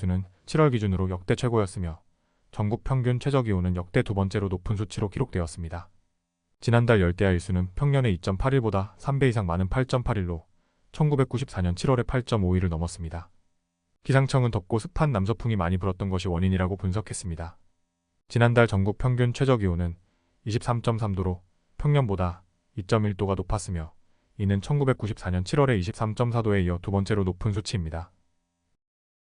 수는 7월 기준으로 역대 최고였으며 전국 평균 최저기온은 역대 두 번째로 높은 수치로 기록되었습니다. 지난달 열대야 일수는 평년의 2.8일보다 3배 이상 많은 8.8일로 1994년 7월에 8.5일을 넘었습니다. 기상청은 덥고 습한 남서풍이 많이 불었던 것이 원인이라고 분석했습니다. 지난달 전국 평균 최저기온은 23.3도로 평년보다 2.1도가 높았으며 이는 1994년 7월의 23.4도에 이어 두 번째로 높은 수치입니다.